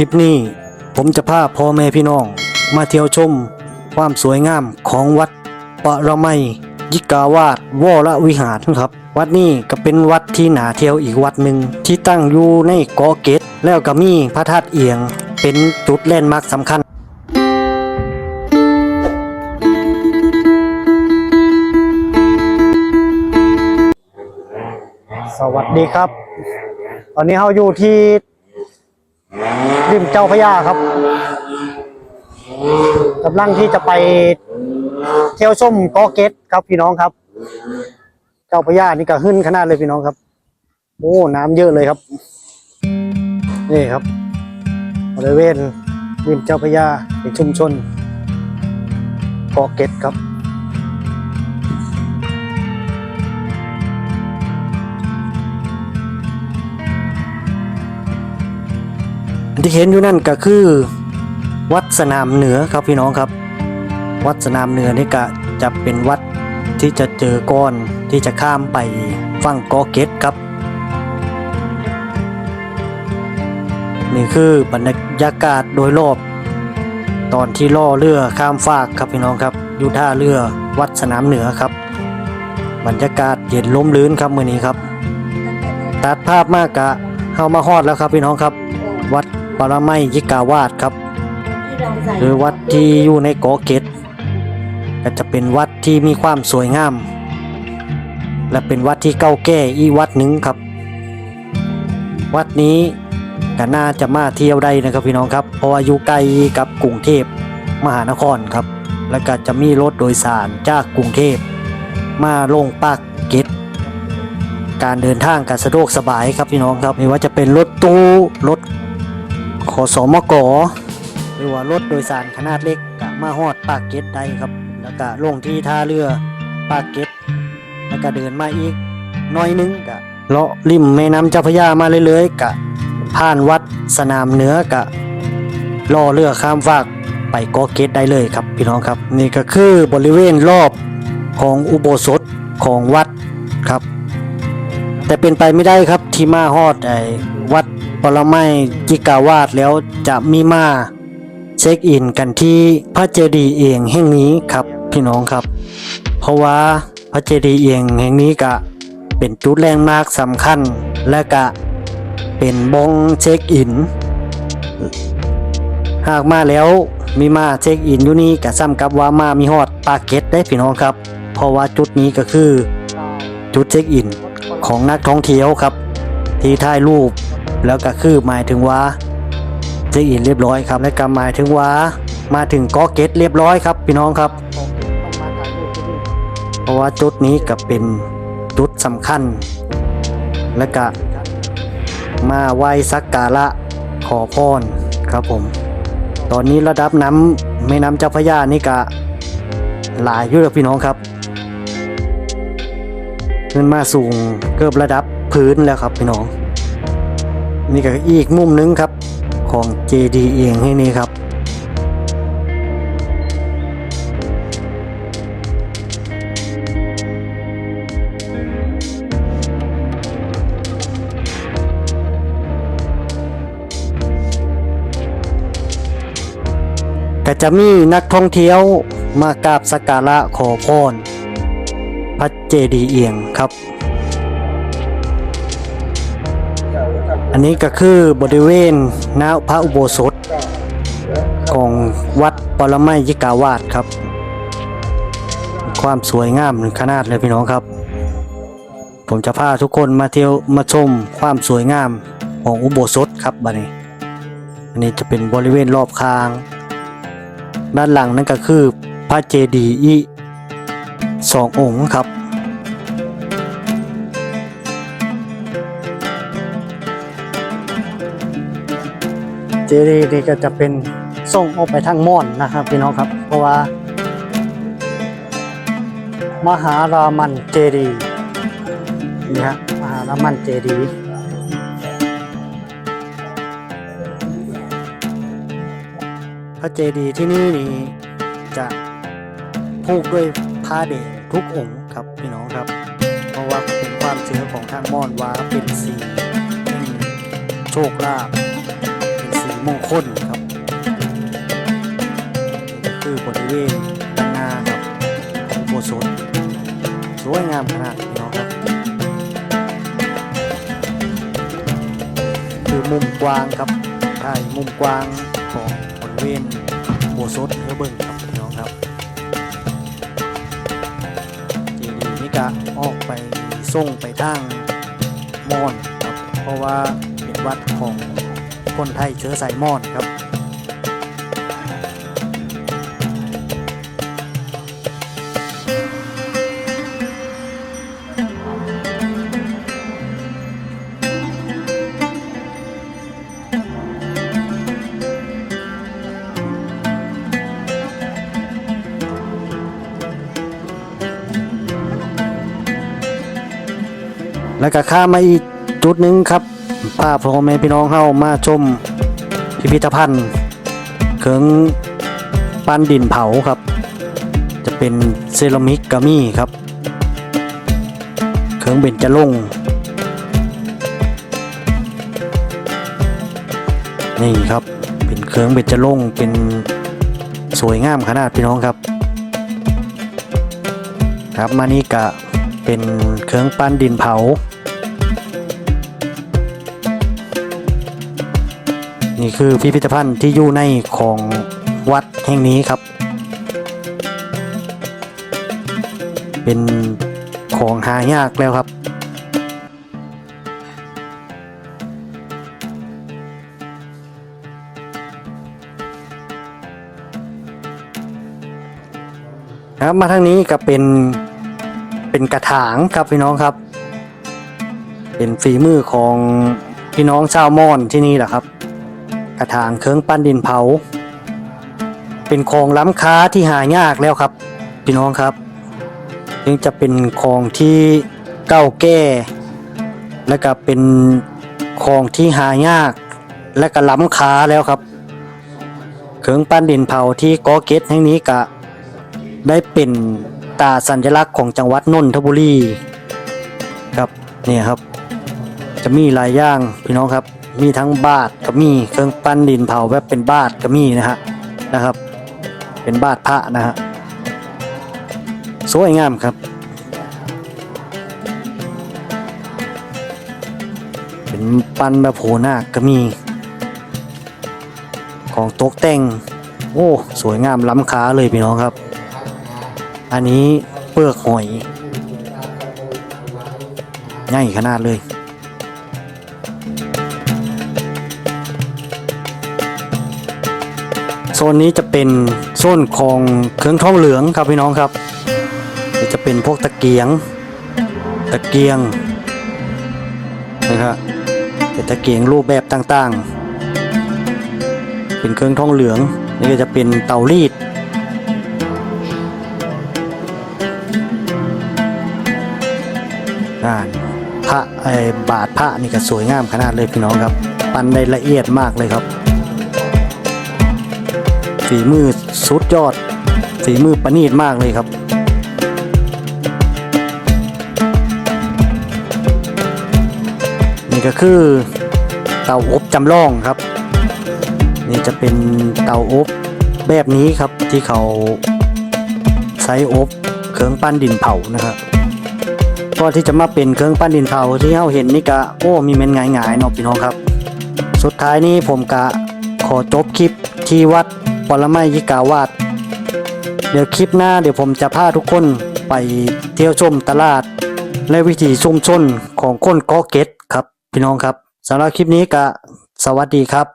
คลิปนี้ ผมจะพาพ่อแม่พี่น้อง มาเที่ยวชม ความสวยงามของวัดปรมัยยิกาวาสวรวิหารครับ วัดนี้ก็เป็นวัดที่หนาเที่ยวอีกวัดหนึ่งที่ตั้งอยู่ในเกาะเกตแล้วก็มีพระธาตุเอียง เป็นจุดแลนด์มาร์คสำคัญสวัสดีครับ ตอนนี้เราอยู่ที่ ริมเจ้าพระยาครับกำลังที่จะไปเที่ยวชมกอเกตครับพี่น้องครับ เจ้าพระยานี่ก็ขึ้นขนาดเลยพี่น้องครับ โอ้น้ำเยอะเลยครับ นี่ครับบริเวณริมเจ้าพระยาเป็นชุมชนกอเกตครับ ที่เห็นอยู่นั่นก็คือ วัดสนามเหนือครับพี่น้องครับ วัดสนามเหนือนี่ก็จะเป็นวัดที่จะเจอก้อนที่จะข้ามไปฝั่งกอเกตครับ นี่คือบรรยากาศโดยรอบ ตอนที่ล่อเรือข้ามฟากครับพี่น้องครับอยู่ท่าเรือวัดสนามเหนือครับ บรรยากาศเย็นล้มลื่นครับมื่อนี้ครับ ตัดภาพมากกะเข้ามาฮอดแล้วครับพี่น้องครับ วัด ปรมัยยิกาวาสครับ หรือวัดที่อยู่ในเกาะเกตก็จะเป็นวัดที่มีความสวยงาม และเป็นวัดที่เก่าแก่อีกวัดหนึ่งครับ วัดนี้ก็น่าจะมาเที่ยวได้นะครับพี่น้องครับเพราะว่าอยู่ใกล้กับกรุงเทพมหานครครับ แล้วก็จะมีรถโดยสารจากกรุงเทพมาลงปากเกตการเดินทางก็สะดวกสบายครับพี่น้องครับไม่ว่าจะเป็นรถตู้รถ ขอสมกหรือว่ารถโดยสารขนาดเล็กก็มาฮอดปากเกร็ดได้ครับ แล้วก็ลงที่ท่าเรือปากเกร็ดแล้วก็เดินมาอีกน้อยหนึงก็เลาะริมแม่น้ำเจ้าพระยามาเรื่อยๆกะผ่านวัดสนามเหนือกะล่อเรือข้ามฟากไปกาะเกร็ดได้เลยครับพี่น้องครับนี่ก็คือบริเวณรอบของอุโบสถของวัดครับ แต่เป็นไปไม่ได้ครับที่มาฮอดไอ้วัด ปรมัยจิกาวาสแล้วจะมีมาเช็คอินกันที่พระเจดีย์เองแห่งนี้ครับพี่น้องครับ เพราะว่าพระเจดีย์เองแห่งนี้ก็เป็นจุดแลนด์มาร์คสำคัญและก็เป็นบงเช็คอิน หากมาแล้วมีมาเช็คอินอยู่นี่ก็ซ้ำกับว่ามามีฮอดปากเก็ตได้พี่น้องครับ เพราะว่าจุดนี้ก็คือจุดเช็คอินของนักท่องเที่ยวครับ ที่ถ่ายรูป แล้วก็คือหมายถึงว่าเช็คอินเรียบร้อยครับและก็หมายถึงว่ามาถึงกาะเกตเรียบร้อยครับ พี่น้องครับ เพราะว่าจุดนี้ก็เป็นจุดสำคัญ และก็มาไหว้สักการะขอพรครับผม ตอนนี้ระดับน้ำแม่น้ำเจ้าพระยานี่ก็หลายอยู่แล้วพี่น้องครับขึ้นมาสูงเกือบระดับพื้นแล้วครับพี่น้อง นี่ก็อีกมุมหนึงครับของ JD เองให้นี่ครับก็จะมีนักท่องเที่ยวมากราบสักการะขอพรพระเจดีย์เอียงครับ อันนี้ก็คือบริเวณหน้าพระอุโบสถของวัดปรมัยยิกาวาสครับ ความสวยงามขนาดเลยพี่น้องครับ ผมจะพาทุกคนมาเที่ยวมาชมความสวยงามของอุโบสถครับบัดนี้ อันนี้จะเป็นบริเวณรอบคาง ด้านหลังนั่นก็คือพระเจดีย์อีสององค์ครับ เจดีย์นี่ก็จะเป็นส่งออกไปทางม่อนนะครับพี่น้องครับ เพราะว่า มหารามันเจดีย์นี่ฮะมหารามันเจดีย์พระเจดีย์ที่นี่นี่จะผูกด้วยผ้าแดงทุกองค์ครับพี่น้องครับ เพราะว่าเป็นความเชื่อของทางม่อนว่าเป็นสีโชคลาภ มงคข้นครับคือบริเวณด้านหน้าครับของโบสถ์สวยงามขนาดพี่น้ครับ คือมุมกว้างครับใช่มุมกว้างของบริเวณโบสถ์เพื่อเบิ่งครับน้องครับเจดีย์นี่ก็ออกไปส่งไปทางมอญครับเพราะว่าเป็นวัดของ คนไทยเชื้อสายมอญครับแล้วก็ข้ามมาอีกจุดหนึ่งครับ พาพ่อแม่พี่น้องเข้ามาชมพิพิธภัณฑ์เครื่องปั้นดินเผาครับ จะเป็นเซรามิกกามี่ครับ เครื่องเบญจรงค์นี่ครับเป็นเครื่องเบญจรงค์เป็นสวยงามขนาดพี่น้องครับ ครับมานี่กะเป็นเครื่องปั้นดินเผา นี่คือพิพิธภัณฑ์ที่อยู่ในของวัดแห่งนี้ครับ เป็นของหายากแล้วครับ ครับมาทางนี้ก็เป็นเป็นกระถางครับพี่น้องครับ เป็นฝีมือของพี่น้องชาวมอญที่นี่แหละครับ กระถางเครื่องปั้นดินเผา เป็นของล้ำค้าที่หายากแล้วครับ พี่น้องครับยังจะเป็นของที่เก่าแก่ และก็เป็นของที่หายาก และก็ล้ำค้าแล้วครับ เครื่องปั้นดินเผาที่กอเกตแห่งนี้กะได้เป็นตาสัญลักษณ์ของจังหวัดนนทบุรีครับเนี่ยครับ จะมีหลายอย่างพี่น้องครับ มีทั้งบาทก็มีเครื่องปั้นดินเผาแบบเป็นบาทก็มีนะฮะนะครับ เป็นบาทพระนะฮะสวยงามครับ เป็นปั้นแบบโหนาก็มี ของตกแต่งโอ้สวยงามล้ำค่าเลยพี่น้องครับ อันนี้เปลือกหอยใหญ่ขนาดเลย โซนนี้จะเป็นโซนของเครื่องท่องเหลืองครับพี่น้องครับจะเป็นพวกตะเกียง ตะเกียงนะครับเป็นตะเกียงรูปแบบต่างๆ เป็นเครื่องท่องเหลืองนี่ก็จะเป็นเตารีดอ่านพระไอ้บาทพระนี่ก็สวยงามขนาดเลยพี่น้องครับ ปั้นได้ละเอียดมากเลยครับ ฝีมือสุดยอด ฝีมือประณีตมากเลยครับ นี่ก็คือเตาอบจำลองครับ นี่จะเป็นเตาอบแบบนี้ครับที่เขาใช้อบเครื่องปั้นดินเผานะครับก็ที่จะมาเป็นเครื่องปั้นดินเผาที่เราเห็นนี่กะโอ้มีเม็นง่ายๆเนาะพี่น้องครับ สุดท้ายนี้ผมกะขอจบคลิปที่วัด ปรมัยยิกาวาดเดี๋ยวคลิปหน้าเดี๋ยวผมจะพาทุกคนไปเที่ยวชมตลาด และวิถีชุมชนของคนเกาะเกตครับพี่น้องครับสำหรับคลิปนี้ก็สวัสดีครับ